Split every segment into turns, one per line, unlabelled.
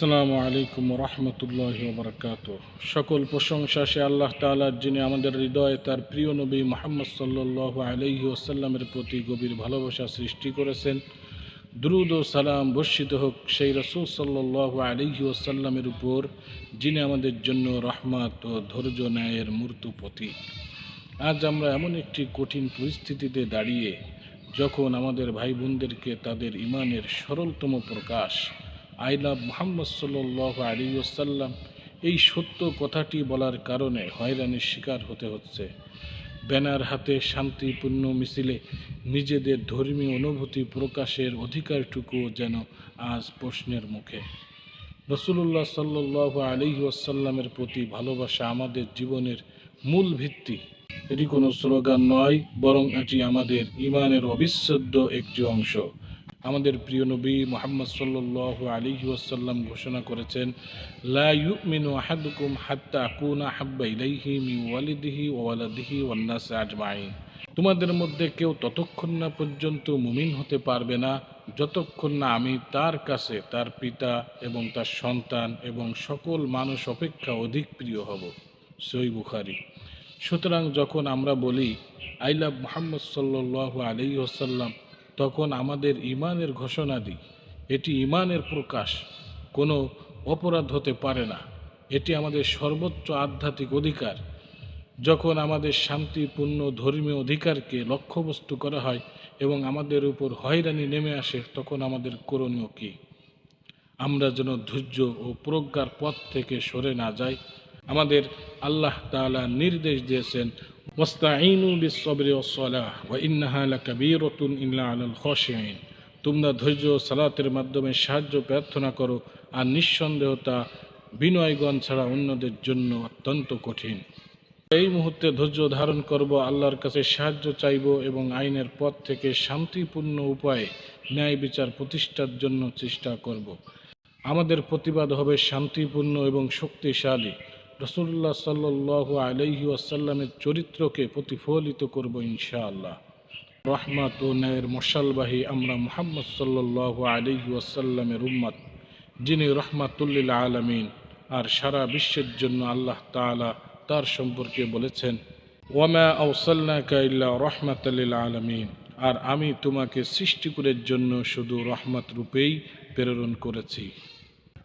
আসসালামু আলাইকুম রহমতুল্লাহ বরকাত সকল প্রশংসা সে আল্লাহ তালার যিনি আমাদের হৃদয়ে তার প্রিয় নবী মোহাম্মদ সাল্লাহ আলহি ওসাল্লামের প্রতি গভীর ভালোবাসা সৃষ্টি করেছেন। দ্রুদ ও সালাম বর্ষিত হোক সেই রসুল সাল্লাহ আলহি ওসাল্লামের উপর, যিনি আমাদের জন্য রহমত ও ধৈর্য ন্যায়ের মূর্ত মূর্তপতি আজ আমরা এমন একটি কঠিন পরিস্থিতিতে দাঁড়িয়ে, যখন আমাদের ভাই বোনদেরকে তাদের ইমানের সরলতম প্রকাশ আই লাভ মোহাম্মদ সাল্লাহ আলী ওসাল্লাম এই সত্য কথাটি বলার কারণে হয়রানির শিকার হতে হচ্ছে। ব্যানার হাতে শান্তিপূর্ণ মিছিলে নিজেদের ধর্মীয় অনুভূতি প্রকাশের অধিকারটুকু যেন আজ প্রশ্নের মুখে। রসুল্লাহ সাল্লাহ আলী ওয়াসাল্লামের প্রতি ভালোবাসা আমাদের জীবনের মূল ভিত্তি। এটি কোনো স্লোগান নয়, বরং এটি আমাদের ইমানের অবিচ্ছেদ্য একটি অংশ। আমাদের প্রিয় নবী মোহাম্মদ সাল্লাহ আলী ওয়াসাল্লাম ঘোষণা করেছেন, লা ইউমিনু আহাদুকুম হাত্তা আকুনা হাব্বা ইলাইহি মি ওয়ালিদিহি ওয়ালাদিহি ওয়ান্নাস আজমাইন। তোমাদের মধ্যে কেউ ততক্ষণ না পর্যন্ত মুমিন হতে পারবে না, যতক্ষণ না আমি তার কাছে তার পিতা এবং তার সন্তান এবং সকল মানুষ অপেক্ষা অধিক প্রিয় হব। সই বুখারি। সুতরাং যখন আমরা বলি, আই লাভ মোহাম্মদ সাল্লাহ আলী ওসাল্লাম তখন আমাদের ইমানের ঘোষণা দিই। এটি ইমানের প্রকাশ। কোনো অপরাধ হতে পারে না। এটি আমাদের সর্বোচ্চ আধ্যাত্মিক অধিকার। যখন আমাদের শান্তিপূর্ণ ধর্মীয় অধিকারকে লক্ষ্যবস্তু করা হয় এবং আমাদের উপর হয়রানি নেমে আসে, তখন আমাদের করণীয় কী? আমরা যেন ধৈর্য ও প্রজ্ঞার পথ থেকে সরে না যাই। আমাদের আল্লাহ তাআলা নির্দেশ দিয়েছেন ওয়াস্তাঈনু বিস-সাবরি ওয়াস-সালাহ ওয়া ইন্নাহা লাকাবীরাতুন ইল্লা আলাল তোমরা ধৈর্য সালাতের মাধ্যমে সাহায্য প্রার্থনা করো, আর নিঃসন্দেহ তা বিনয়গণ ছাড়া অন্যদের জন্য অত্যন্ত কঠিন। এই মুহূর্তে ধৈর্য ধারণ করব, আল্লাহর কাছে সাহায্য চাইব এবং আইনের পথ থেকে শান্তিপূর্ণ উপায়ে ন্যায় বিচার প্রতিষ্ঠার জন্য চেষ্টা করব। আমাদের প্রতিবাদ হবে শান্তিপূর্ণ এবং শক্তিশালী। রসুল্লাহ সাল্লাহ আলহি আসাল্লামের চরিত্রকে প্রতিফলিত করব ইনশাআল্লাহ। রহমাত ও ন্যায়ের মশালবাহী আমরা মোহাম্মদ সাল্লাহ আলহি আসাল্লামের উম্মাদ যিনি রহমাতুল্লিল আলমিন, আর সারা বিশ্বের জন্য আল্লাহ তাআলা তার সম্পর্কে বলেছেন, ওয়ামা আউসাল্লাকা ইল্লা রহমাতাল্লিল আলমিন আর আমি তোমাকে সৃষ্টি করার জন্য শুধু রহমত রূপেই প্রেরণ করেছি।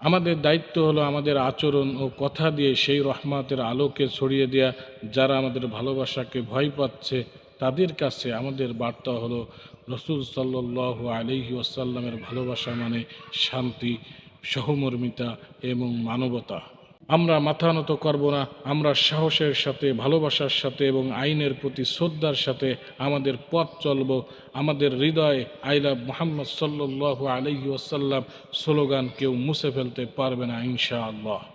আমাদের দায়িত্ব হলো আমাদের আচরণ ও কথা দিয়ে সেই রহমাতের আলোকে ছড়িয়ে দেওয়া যারা আমাদের ভালোবাসাকে ভয় পাচ্ছে, তাদের কাছে আমাদের বার্তা হলো, রসুল সাল্লাহ আলিহি আসাল্লামের ভালোবাসা মানে শান্তি, সহমর্মিতা এবং মানবতা। আমরা মাথা নত করব না, আমরা সাহসের সাথে, ভালোবাসার সাথে এবং আইনের প্রতি শ্রদ্ধার সাথে আমাদের পথ চলব। আমাদের হৃদয়ে আইলা মোহাম্মদ সাল্লু আলহি আসাল্লাম স্লোগান কেউ মুছে ফেলতে পারবে না, ইনশাআল্লাহ।